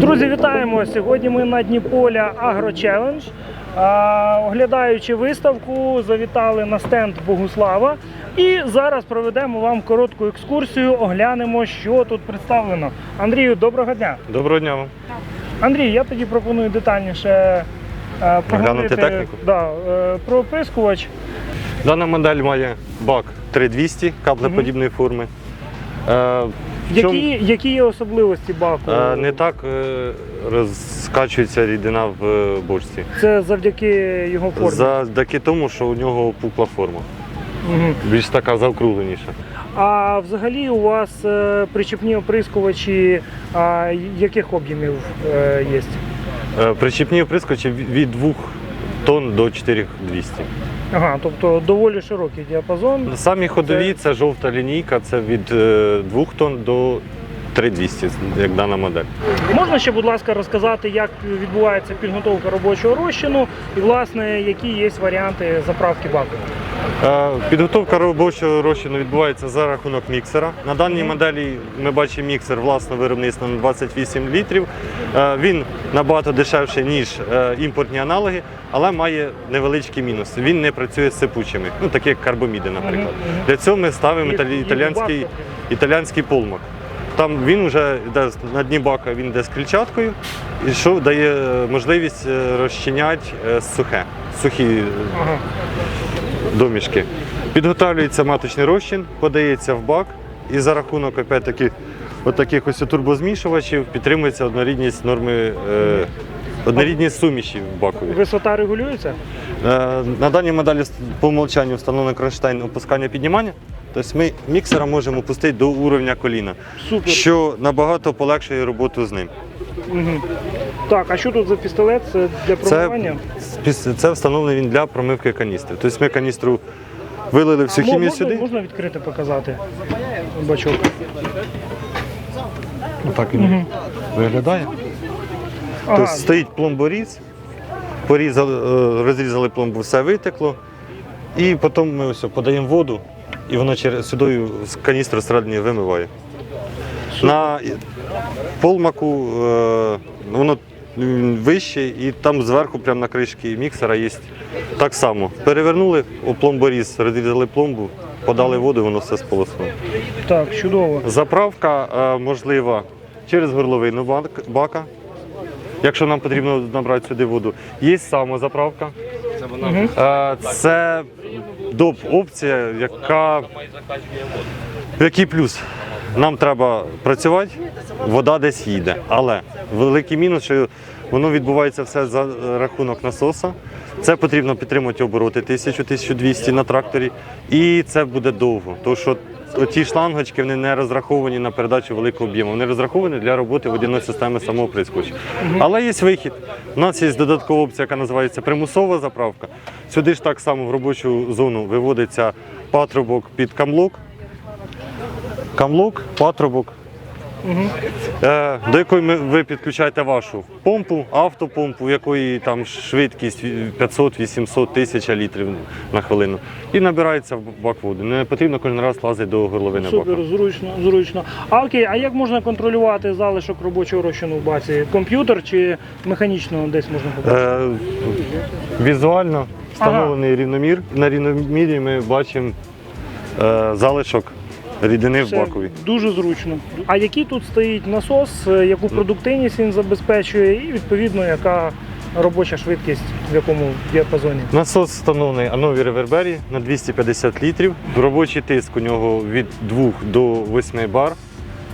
Друзі, вітаємо! Сьогодні ми на дні поля Агро Челендж. Оглядаючи виставку, завітали на стенд Богуслава. І зараз проведемо вам коротку екскурсію, оглянемо, що тут представлено. Андрію, доброго дня! Доброго дня вам. Андрій, я тоді пропоную детальніше е, поговорити техніку? Да, е, про оприскувач. Дана модель має бак 3200 каплеподібної форми. Е, чому, Які, які є особливості баку? е, не так е, розкачується рідина в е, бочці. Це завдяки його формі. Завдяки тому, що у нього опукла форма. Мгм. Більш така заокругленіша. А взагалі у вас е, причепні оприскувачі а, яких об'ємів е, є? Е, Причіпні оприскувачі від- від 2 тонн до 4200. Ага, тобто доволі широкий діапазон. Самі ходові це жовта лінійка, це від 2 тонн до 3200, як дана модель. Можна ще, будь ласка, розказати, як відбувається підготовка робочого розчину і, власне, які є варіанти заправки баку? Е, Підготовка робочого розчину відбувається за рахунок міксера. На даній моделі ми бачимо міксер власного виробництва на 28 літрів. Е, Він набагато дешевший, ніж е, імпортні аналоги, але має невеличкий мінус. Він не працює з сипучими, ну такі як карбоміди, наприклад. Для цього ми ставимо Їх- італі- їх італіянський, багато. італіянський полмак. Там він вже йде на дні бака, він йде з клітчаткою, і що дає е, можливість е, розчиняти е, сухе, сухі домішки. Підготовлюється маточний розчин, подається в бак і за рахунок опять-таки от таких ось турбозмішувачів підтримується однорідність норми, е, однорідність суміші в бакові. Висота регулюється? На даній моделі по умолчанню встановлений кронштейн опускання піднімання. Тобто ми міксера можемо опустити до уровня коліна, Супер. що набагато полегшує роботу з ним. Мгм. Так, а що тут за пістолет? Це для промивання? спіс- це встановлений він для промивки каністри. Тобто ми каністру вилили всю А, хімію можна, сюди. можна відкрити, показати бачок. Отак він виглядає. Ага, Тобто стоїть пломборіз, порізали, е, розрізали пломбу, все витекло. І потім ми ось подаємо воду, і воно через сюди з каністру всередині вимиває. На полмаку е, воно вище, і там зверху, прямо на кришці міксера, є так само. Перевернули, о пломборіз, розрізали пломбу, подали воду, воно все сполоснуло. Так, чудово. Заправка е, можлива через горловину бак- бака. Якщо нам потрібно набрати сюди воду, є самозаправка. Мгм. Е, Це доп опція, яка який плюс? Нам треба працювати, вода десь їде. Але великий мінус, що воно відбувається все за рахунок насоса. Це потрібно підтримувати обороти 1000-1200 на тракторі. І це буде довго. Тому що ті шлангочки вони не розраховані на передачу великого об'єму. Вони розраховані для роботи водяної системи самого прискочу. Але є вихід. У нас є додаткова опція, яка називається примусова заправка. Сюди ж так само в робочу зону виводиться патрубок під камлок. Камлок, патрубок. Е, до якої ви підключаєте вашу помпу, автопомпу, якої там швидкість 500-800 тисяч літрів на хвилину. І набирається в бак води. Не потрібно кожен раз лазити до горловини бака. Супер, зручно, зручно. А окей, а як можна контролювати залишок робочого розчину в баці? Комп'ютер чи механічно десь можна побачити? Е, візуально встановлений рівномір. На рівномірі ми бачимо е, залишок рідини в Це бакові. дуже зручно. А який тут стоїть насос, е, яку продуктивність він забезпечує, і відповідно яка робоча швидкість в якому діапазоні? Насос встановлений Анові Ревербері на 250 літрів. Робочий тиск у нього від 2 до 8 бар.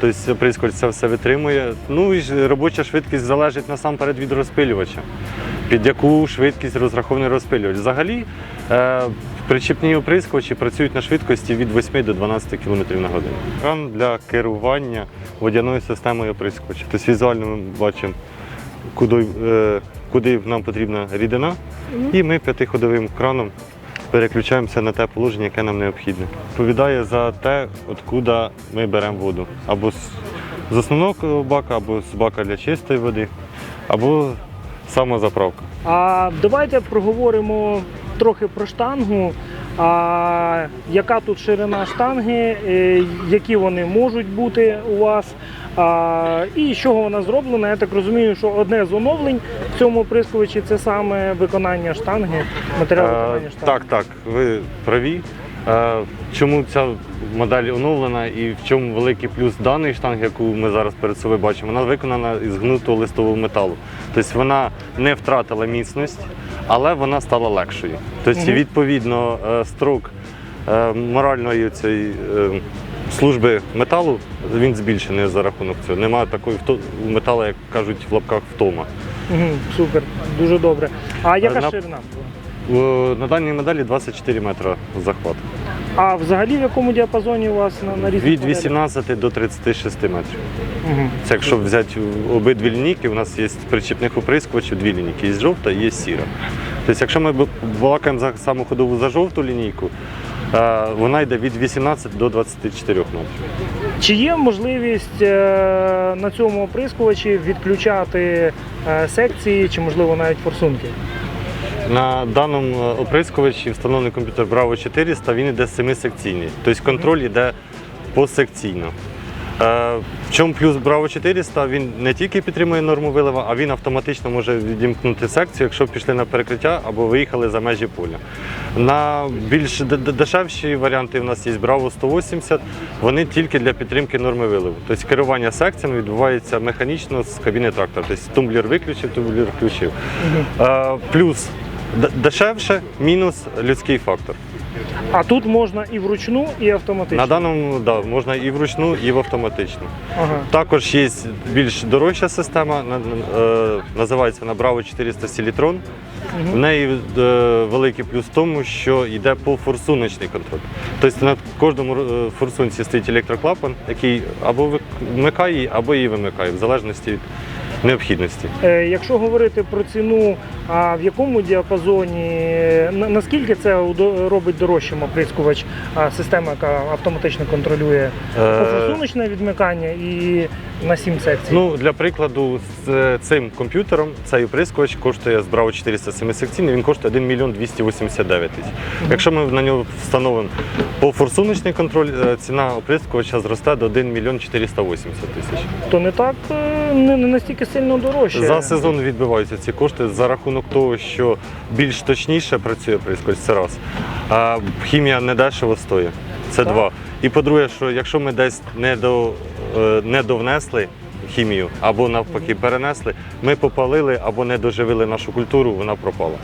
Тобто прискоч це все витримує. Ну і робоча швидкість залежить насамперед від розпилювача. Під яку швидкість розрахований розпилювач. Взагалі е, причіпні оприскувачі працюють на швидкості від 8 до 12 км на годину. Кран для керування водяною системою оприскувача. Тобто візуально ми бачимо, куди, е, куди нам потрібна рідина, і ми п'ятиходовим краном переключаємося на те положення, яке нам необхідне. Відповідає за те, откуда ми беремо воду. Або з, з основного бака, або з бака для чистої води, або самозаправка. А давайте проговоримо трохи про штангу. А, яка тут ширина штанги, е, які вони можуть бути у вас, а, і з чого вона зроблена. Я так розумію, що одне з оновлень в цьому прискувачі це саме виконання штанги, матеріал Е, виконання штанги. Так, так, ви праві. Е, Чому ця модель оновлена і в чому великий плюс даної штанги, яку ми зараз перед собою бачимо, вона виконана із гнутого листового металу. Тобто вона не втратила міцність, але вона стала легшою. Тобто, відповідно, е, строк е, моральної цієї е, служби металу він збільшений за рахунок цього. Немає такої металу, як кажуть в лапках втома. Супер, дуже добре. А яка на- ширина? На даній моделі 24 метри захват. А взагалі в якому діапазоні у вас на, різних Від моделях? 18 до 36 метрів. Мгм. Це якщо взяти обидві лінійки, у нас є причіпних оприскувачів, дві лінійки, є жовта і є сіра. Тобто, якщо ми балакаємо за саму ходову за жовту лінійку, е, вона йде від 18 до 24 метрів. Чи є можливість е, на цьому оприскувачі відключати е, секції чи можливо навіть форсунки? На даному оприскувачі встановлений комп'ютер Bravo 400, він йде семисекційний. Тобто контроль йде посекційно. Е, В чому плюс Bravo 400? Він не тільки підтримує норму вилива, а він автоматично може відімкнути секцію, якщо пішли на перекриття або виїхали за межі поля. На більш дешевші варіанти у нас є Bravo 180, вони тільки для підтримки норми виливу. Тобто керування секціями відбувається механічно з кабіни трактора. Тобто тумблер виключив, тумблер включив. Е, Плюс дешевше, мінус людський фактор. А тут можна і вручну, і автоматично. На даному да, можна і вручну, і в автоматичну. Ага. Також є більш дорожча система, е, називається на Bravo 400 Sealitron. В неї е, великий плюс в тому, що йде по форсуночний контроль. Тобто на кожному е, форсунці стоїть електроклапан, який або вмикає або її вимикає, в залежності від необхідності. Е, Якщо говорити про ціну, а в якому діапазоні, е, наскільки це робить дорожчим оприскувач, а, система, яка автоматично контролює Е, пофорсуночне відмикання і на 7 секцій? Ну, для прикладу, з цим комп'ютером цей оприскувач коштує з Bravo 407 секційний, він коштує 1 мільйон 289 тисяч. Якщо ми на нього встановимо по форсуночний контроль, ціна оприскувача зросте до 1 мільйон 480 тисяч. то не так не, не настільки сильно дорожче. За сезон відбиваються ці кошти за рахунок того, що більш точніше працює оприскувач, це раз. А хімія не дешево стоїть. Це Так. два. І по-друге, що якщо ми десь не, до, е, не довнесли хімію або навпаки перенесли, ми попалили або не доживили нашу культуру, вона пропала.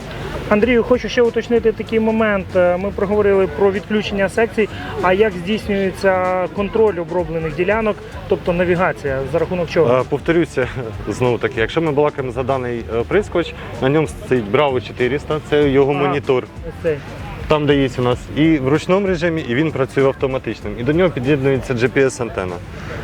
Андрію, хочу ще уточнити такий момент. Е, Ми проговорили про відключення секцій. А як здійснюється контроль оброблених ділянок, тобто навігація, за рахунок чого? Е, Повторюся знову таки, якщо ми балакаємо за даний е, прискоч, на ньому стоїть Bravo 400, це його Ага. монітор. Цей. Там, є у нас і в ручному режимі, і він працює автоматичним. І до нього під'єднується GPS-антена.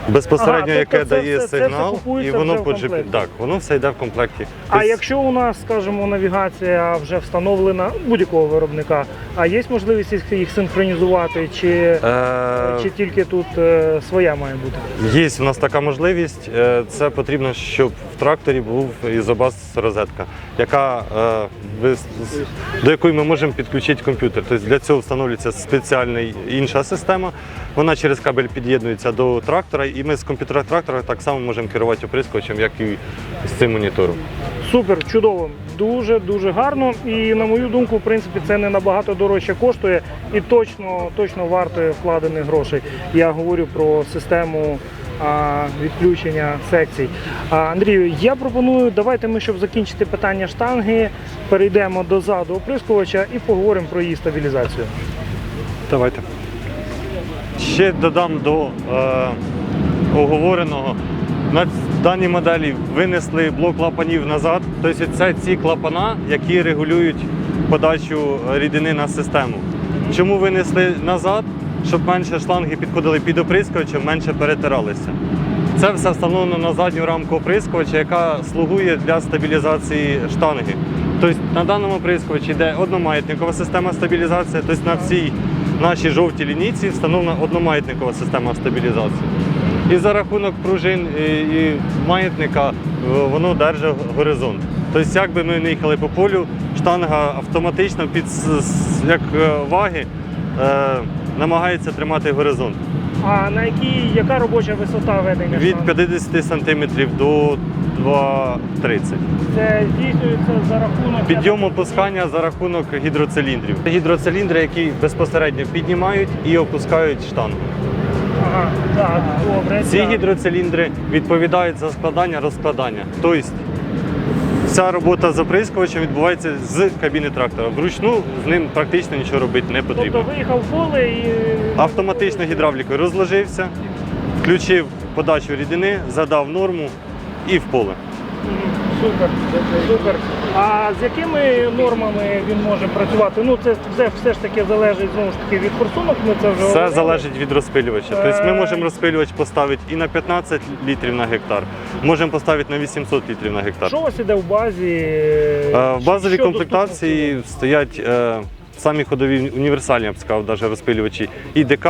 Безпосередньо, Ага, тобто яке це дає все- це сигнал, все купується і воно вже в по GPS. Так, воно все йде в комплекті. А Тобто, якщо у нас, скажімо, навігація вже встановлена будь-якого виробника, а є можливість їх- їх синхронізувати, чи, е, чи тільки тут е, своя має бути? Є у нас така можливість. Е, Це потрібно, щоб в тракторі був ізобас розетка, яка, е, до якої ми можемо підключити комп'ютер. Тобто для цього встановлюється спеціальна інша система. Вона через кабель під'єднується до трактора, і ми з комп'ютера трактора так само можемо керувати оприскувачем, як і з цим монітором. Супер, чудово, дуже дуже гарно. І на мою думку, в принципі, це не набагато дорожче коштує і точно, точно вартує вкладених грошей. Я говорю про систему. Відключення секцій. Андрію, я пропоную, давайте ми, щоб закінчити питання штанги, перейдемо до заду оприскувача і поговоримо про її стабілізацію. Давайте. Ще додам до е, оговореного. На даній моделі винесли блок клапанів назад. Тобто це ці клапана, які регулюють подачу рідини на систему. Чому винесли назад? Щоб менше шланги підходили під оприскувачем, менше перетиралися. Це все встановлено на задню рамку оприскувача, яка слугує для стабілізації штанги. Тобто на даному оприскувачі йде одномаятникова система стабілізації, тобто на всій нашій жовтій лінійці встановлена одномаятникова система стабілізації. І за рахунок пружин і, маятника е, воно держить горизонт. Тобто, як би ми не їхали по полю, штанга автоматично під як е, ваги е, намагається тримати горизонт. А на якій яка робоча висота ведення? Від 50 см до 2,30 Це здійснюється за рахунок Підйом опускання за рахунок гідроциліндрів. Це Гідроциліндри, які безпосередньо піднімають і опускають штангу. Ага, так, добре. Ці так. гідроциліндри відповідають за складання розкладання. Тобто вся робота з оприскувачем відбувається з кабіни трактора. Вручну з ним практично нічого робити не потрібно. Тобто виїхав в поле і Автоматично гідравлікою розложився, включив подачу рідини, задав норму і в поле. Супер, супер. А з якими нормами він може працювати? Ну це все, все ж таки залежить знову ж таки від форсунок. Ми це вже Все говорили. залежить від розпилювача. Тобто ми Е. можемо розпилювач поставити і на 15 літрів на гектар, можемо поставити на 800 літрів на гектар. Що у вас іде в базі? Е, В базовій Що комплектації стоять е, самі ходові універсальні, я б сказав, навіть розпилювачі ІДК,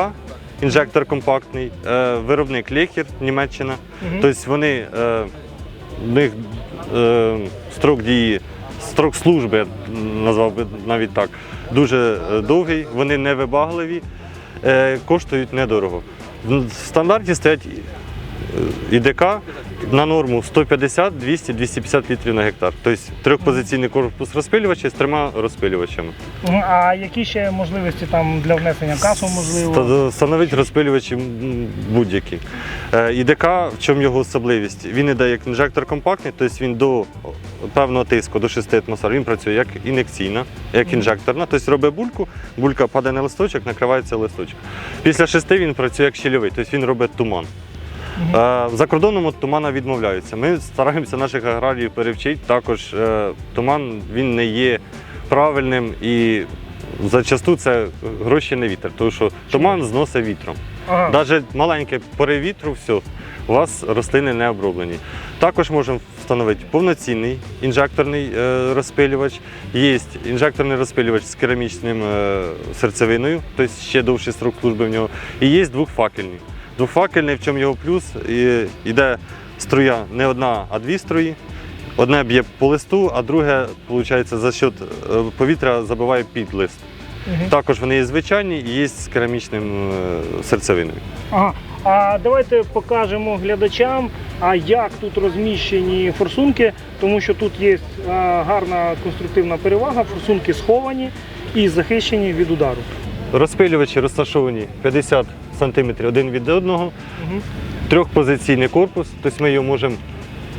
інжектор компактний, е, виробник Лехер, Німеччина. Тобто вони е, в них строк дії, строк служби, назвав би навіть так, дуже е, довгий, вони не вибагливі, е, коштують недорого. В стандарті стоять е, ІДК на норму 150, 200, 250 літрів на гектар. Тобто трьохпозиційний корпус розпилювача з трьома розпилювачами. А які ще можливості там для внесення касу можливо? Ста- Встановить розпилювачі будь-які. Е, ІДК, в чому його особливість? Він іде як інжектор компактний, тобто він до певного тиску, до 6 атмосфер, він працює як ін'єкційна, як інжекторна. Тобто робить бульку, булька падає на листочок, накривається листочок. Після 6 він працює як щільовий, тобто він робить туман. Е, За кордоном від тумана відмовляються. Ми стараємося наших аграріїв перевчити. Також е, туман він не є правильним і зачасту це гроші не вітер, тому що туман зносить вітром. Ага. Навіть маленьке порив вітру, все, у вас рослини не оброблені. Також можемо встановити повноцінний інжекторний е, розпилювач. Є інжекторний розпилювач з керамічним серцевиною, тобто ще довший срок служби в нього. І є двохфакельний. Двохфакельний, в чому його плюс, і, іде струя не одна, а дві струї. Одне б'є по листу, а друге, виходить, за счет е, повітря забиває під лист. Мгм. Також вони є звичайні і є з керамічним е, серцевиною. Ага. А давайте покажемо глядачам, а як тут розміщені форсунки, тому що тут є гарна конструктивна перевага, форсунки сховані і захищені від удару. Розпилювачі розташовані 50 см один від одного, Угу. трьохпозиційний корпус, тобто ми його можемо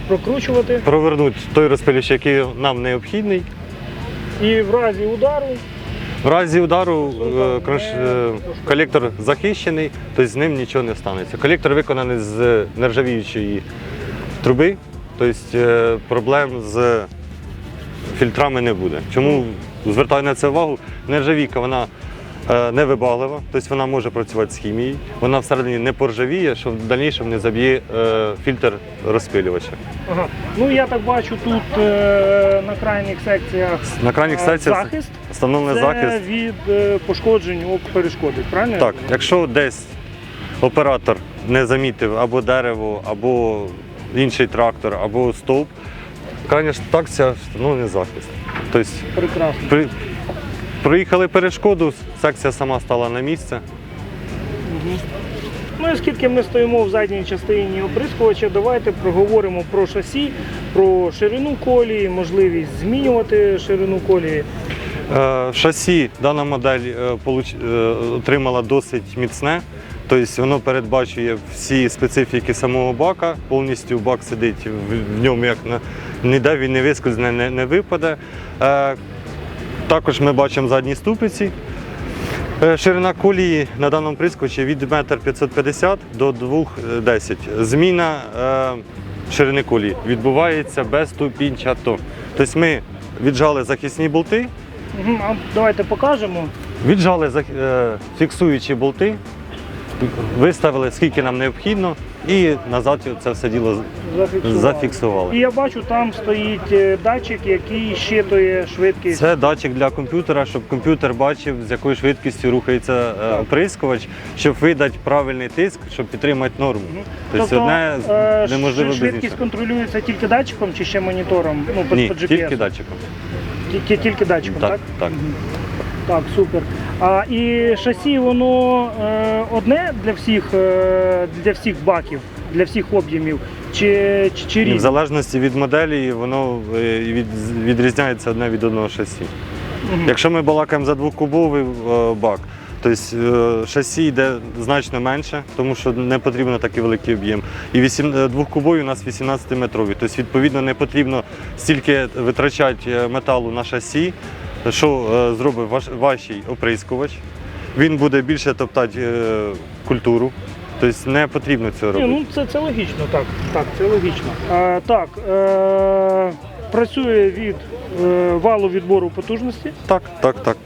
Прокручувати провернути той розпилювач, який нам необхідний. і в разі удару В разі удару е, кронш- е, колектор захищений, тобто з ним нічого не станеться. Колектор виконаний з нержавіючої труби, тобто е, проблем з фільтрами не буде. Чому звертаю на це увагу? Нержавійка вона е, тобто вона може працювати з хімією, вона всередині не поржавіє, що в дальнішому не заб'є е, фільтр розпилювача. Ага. Ну я так бачу тут е, на крайніх секціях На крайніх е, секціях захист. встановлений Це захист. від е, пошкоджень об перешкоди, правильно? Так, якщо десь оператор не замітив або дерево, або інший трактор, або стовп, крайня ж такція встановлений захист. Тобто Прекрасно. при, проїхали перешкоду, секція сама стала на місце. Ну і оскільки ми стоїмо в задній частині оприскувача, давайте проговоримо про шасі, про ширину колії, можливість змінювати ширину колії. Е, Шасі дана модель е, получ- е, отримала досить міцне. Тобто воно передбачує всі специфіки самого бака, повністю бак сидить в, в ньому, як на ніде він не вискользне, не, не випаде. Е, також ми бачимо задні ступиці. Е, Ширина колії на даному прискочі від 1,550 м до 2,10 м. Зміна е, ширини колії відбувається безступінчато. Тобто ми віджали захисні болти, давайте покажемо. Віджали е, фіксуючі болти, виставили скільки нам необхідно, і назад це все діло Зафіксували. І я бачу, там стоїть е, датчик, який щитує швидкість. Це датчик для комп'ютера, щоб комп'ютер бачив, з якою швидкістю рухається е, оприскувач, щоб видати правильний тиск, щоб підтримати норму. Тобто одне е, неможливо без швидкість іншого. контролюється тільки датчиком чи ще монітором? Ну, по, Ні, по GPS? тільки датчиком. Тільки, тільки датчиком, так? Так, так. Так, супер. А і шасі воно е, одне для всіх, е, для всіх баків, для всіх об'ємів, чи, чи, чи І в різне? залежності від моделі воно е, від, відрізняється одне від одного шасі. Мгм. Якщо ми балакаємо за двокубовий е, бак, то е, шасі йде значно менше, тому що не потрібно такий великий об'єм. І вісім- е, у нас 18-метровий. Тобто, відповідно, не потрібно стільки витрачати е, металу на шасі, що е, зробить ваш вашій оприскувач. Він буде більше топтати е, культуру. Тобто не потрібно цього Ні, робити. ну це, це логічно, так. Так, це логічно. А, так, е, працює від е, валу відбору потужності. Так, так, так.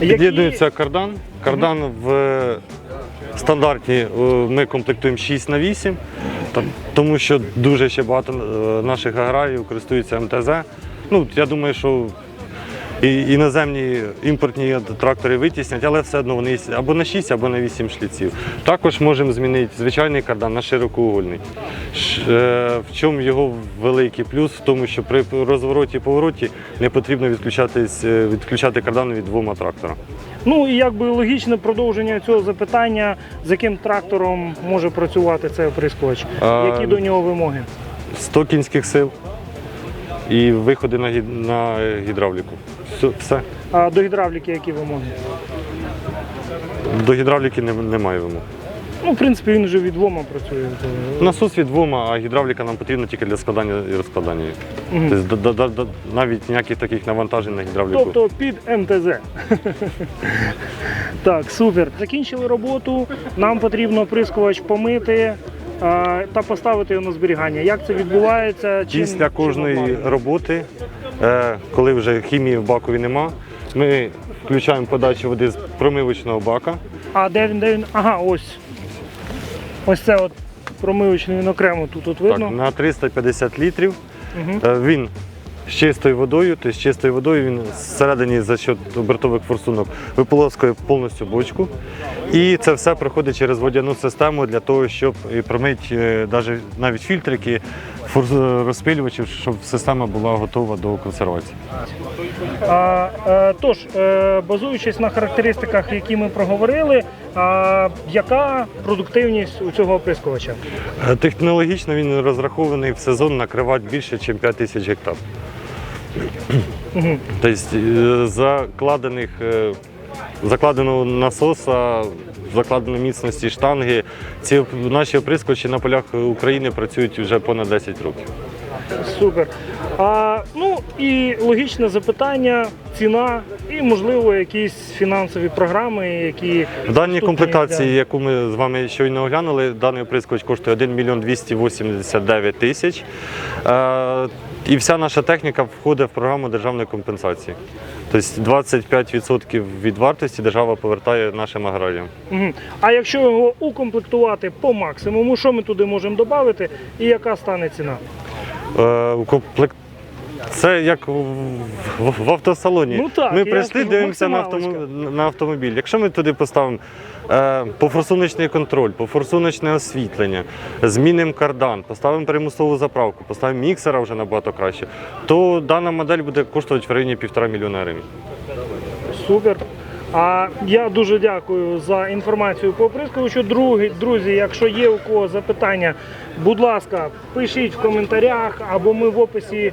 Які- Під'єднується кардан. Кардан в е, стандартні е, ми комплектуємо 6 на 8, тому що дуже ще багато е, наших аграріїв користуються МТЗ. Ну, я думаю, що і іноземні імпортні трактори витіснять, але все одно вони є або на 6, або на 8 шліців. Також можемо змінити звичайний кардан на широкоугольний. Е, В чому його великий плюс? В тому, що при розвороті і повороті не потрібно е, відключати кардан від двома трактора. Ну і якби логічне продовження цього запитання, з яким трактором може працювати цей оприскувач? А, Які до нього вимоги? 100 кінських сил і виходи на гідравліку. Все. А до гідравліки які вимоги? До гідравліки не- немає вимог. Ну, в принципі, він вже від двома працює. то- Насос від двома, а гідравліка нам потрібна тільки для складання і розкладання. їх. Мгм. Тобто да- да- да- навіть ніяких таких навантажень на гідравліку. Тобто під МТЗ. так, супер. Закінчили роботу. Нам потрібно оприскувач помити а, та поставити його на зберігання. Як це відбувається? Чим- Після чим кожної обладнано? роботи, коли вже хімії в бакові нема, ми включаємо подачу води з промивочного бака. А де він, де він? Ага, ось. Ось це от промивочний він окремо тут от видно. Так, на 350 літрів. Е, Він з чистою водою, тобто з чистою водою він зсередині за счет обертових форсунок виполоскує повністю бочку. І це все проходить через водяну систему для того, щоб промити е, навіть фільтрики, розпилювачів, щоб система була готова до консервації. А, е, тож, е, базуючись на характеристиках, які ми проговорили, а, яка продуктивність у цього оприскувача? Е, Технологічно він розрахований в сезон накривати більше, ніж 5 тисяч гектар. Тобто е, закладених, е, закладеного насоса, закладеної міцності штанги. Ці наші оприскувачі на полях України працюють вже понад 10 років. Супер. А, ну і логічне запитання, ціна і, можливо, якісь фінансові програми, які В даній комплектації, да. яку ми з вами щойно оглянули, даний оприскувач коштує 1 мільйон 289 тисяч. І вся наша техніка входить в програму державної компенсації. Тобто 25% від вартості держава повертає нашим аграріям. А якщо його укомплектувати по максимуму, що ми туди можемо додати і яка стане ціна? Е, у. Це як в, автосалоні. Ну так, ми прийшли, дивимося на, автомобіль, на автомобіль. Якщо ми туди поставимо пофорсуночний контроль, пофорсуночне освітлення, змінимо кардан, поставимо примусову заправку, поставимо міксера вже набагато краще, то дана модель буде коштувати в районі півтора мільйона гривень. Супер. А я дуже дякую за інформацію по оприскувачу. Другі, друзі, якщо є у кого запитання, будь ласка, пишіть в коментарях або ми в описі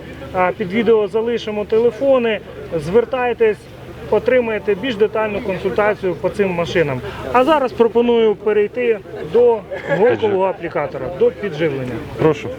під відео залишимо телефони. Звертайтесь, отримаєте більш детальну консультацію по цим машинам. А зараз пропоную перейти до голкового аплікатора, до підживлення. Прошу.